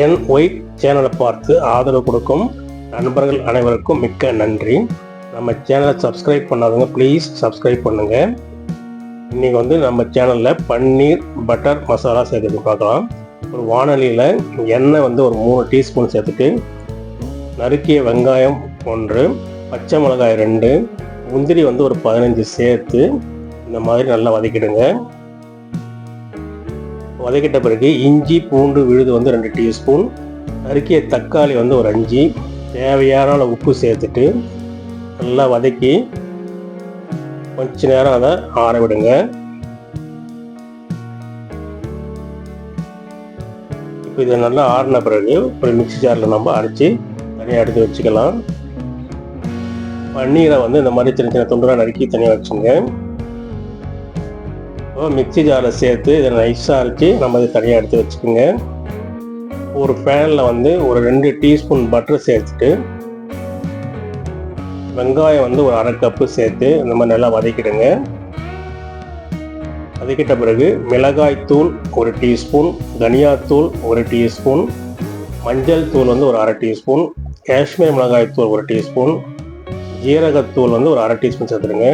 என் white சேனலை பார்த்து ஆதரவு கொடுக்கும் நண்பர்கள் அனைவருக்கும் மிக்க நன்றி. நம்ம சேனலை சப்ஸ்கிரைப் பண்ணாதவங்க ப்ளீஸ் சப்ஸ்கிரைப் பண்ணுங்கள் இன்றைக்கி வந்து நம்ம சேனலில் பன்னீர் பட்டர் மசாலா சேர்த்துட்டு பார்க்கலாம். ஒரு வானொலியில் எண்ணெய் வந்து ஒரு மூணு டீஸ்பூன் சேர்த்துட்டு நறுக்கிய வெங்காயம் ஒன்று பச்சை மிளகாய் ரெண்டு முந்திரி வந்து ஒரு பதினஞ்சு சேர்த்து இந்த மாதிரி நல்லா வதக்கிடுங்க. வதக்கிட்ட பிறகு இஞ்சி பூண்டு விழுது வந்து ரெண்டு டீஸ்பூன் நறுக்கிய தக்காளி வந்து ஒரு அஞ்சு. தேவையான உப்பு சேர்த்துட்டு நல்லா வதக்கி கொஞ்ச நேரம் அதை ஆற விடுங்க. இப்போ இதை நல்லா ஆறின பிறகு ஒரு மிக்ஸி ஜாரில் நம்ம அரைச்சி தனியாக எடுத்து வச்சுக்கலாம். பன்னீரை வந்து இந்த மாதிரி சின்ன சின்ன துண்டுலாம் நறுக்கி தனியாக வச்சுங்க. மிக்சி மிக்ஸி ஜாரில் சேர்த்து இதை நைஸாக அரைச்சி நம்ம இதை தனியாக எடுத்து வச்சுக்கோங்க. ஒரு பேனில் வந்து ஒரு ரெண்டு டீஸ்பூன் பட்டர் சேர்த்துட்டு வெங்காயம் வந்து ஒரு அரை கப்பு சேர்த்து இந்த மாதிரி நல்லா வதக்கிடுங்க. வதக்கிட்ட பிறகு மிளகாய் தூள் ஒரு டீஸ்பூன் தனியாத்தூள் ஒரு டீஸ்பூன் மஞ்சள் தூள் வந்து ஒரு அரை டீஸ்பூன் காஷ்மீர் மிளகாய் தூள் ஒரு டீஸ்பூன் ஜீரகத்தூள் வந்து ஒரு அரை டீஸ்பூன் சேர்த்துடுங்க.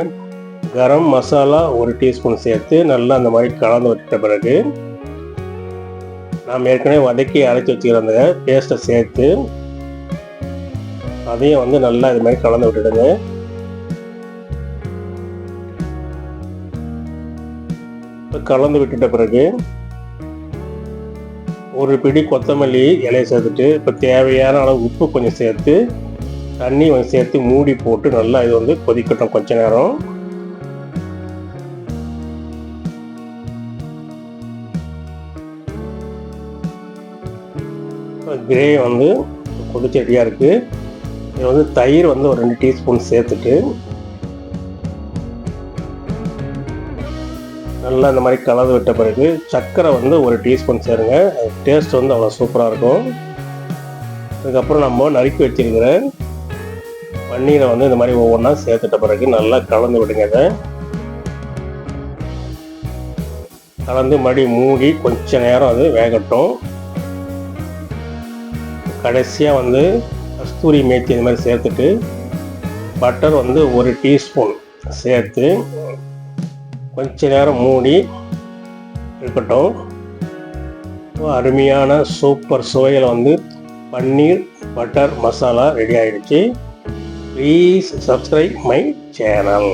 கரம் மசாலா ஒரு டீஸ்பூன் சேர்த்து நல்லா அந்த மாதிரி கலந்து விட்ட பிறகு நாம் ஏற்கனவே வதக்கி அரைச்சி வச்சுக்கிற அந்த பேஸ்ட்டை சேர்த்து அதையும் வந்து நல்லா இது மாதிரி கலந்து விட்டுடுங்க. இப்போ கலந்து விட்டுட்ட பிறகு ஒரு பிடி கொத்தமல்லி இலையை சேர்த்துட்டு இப்போ தேவையான அளவு உப்பு கொஞ்சம் சேர்த்து தண்ணி கொஞ்சம் சேர்த்து மூடி போட்டு நல்லா இது வந்து கொதிக்கட்டும் கொஞ்ச நேரம். கிரே வந்து கொதிச்சு ரெடியாக இருக்குது இது வந்து தயிர் வந்து ஒரு ரெண்டு டீஸ்பூன் சேர்த்துட்டு நல்லா இந்த மாதிரி கலந்து விட்ட பிறகு சர்க்கரை வந்து ஒரு டீஸ்பூன் சேருங்க. டேஸ்ட் வந்து அவ்வளோ சூப்பராக இருக்கும். அதுக்கப்புறம் நம்ம நறுக்கி வச்சிருக்கிற பன்னீரை வந்து இந்த மாதிரி ஒவ்வொன்றா சேர்த்துட்ட பிறகு நல்லா கலந்து விடுங்க இதை. கலந்து மறுபடியும் மூடி கொஞ்ச நேரம் அது வேகட்டும். கடைசியாக வந்து கஸ்தூரி மேத்தி இந்த மாதிரி சேர்த்துட்டு பட்டர் வந்து ஒரு டீஸ்பூன் சேர்த்து கொஞ்ச நேரம் மூடி இருக்கட்டும். அருமையான சூப்பர் சுவையில் வந்து பன்னீர் பட்டர் மசாலா ரெடி ஆகிடுச்சு ப்ளீஸ் சப்ஸ்கிரைப் மை சேனல்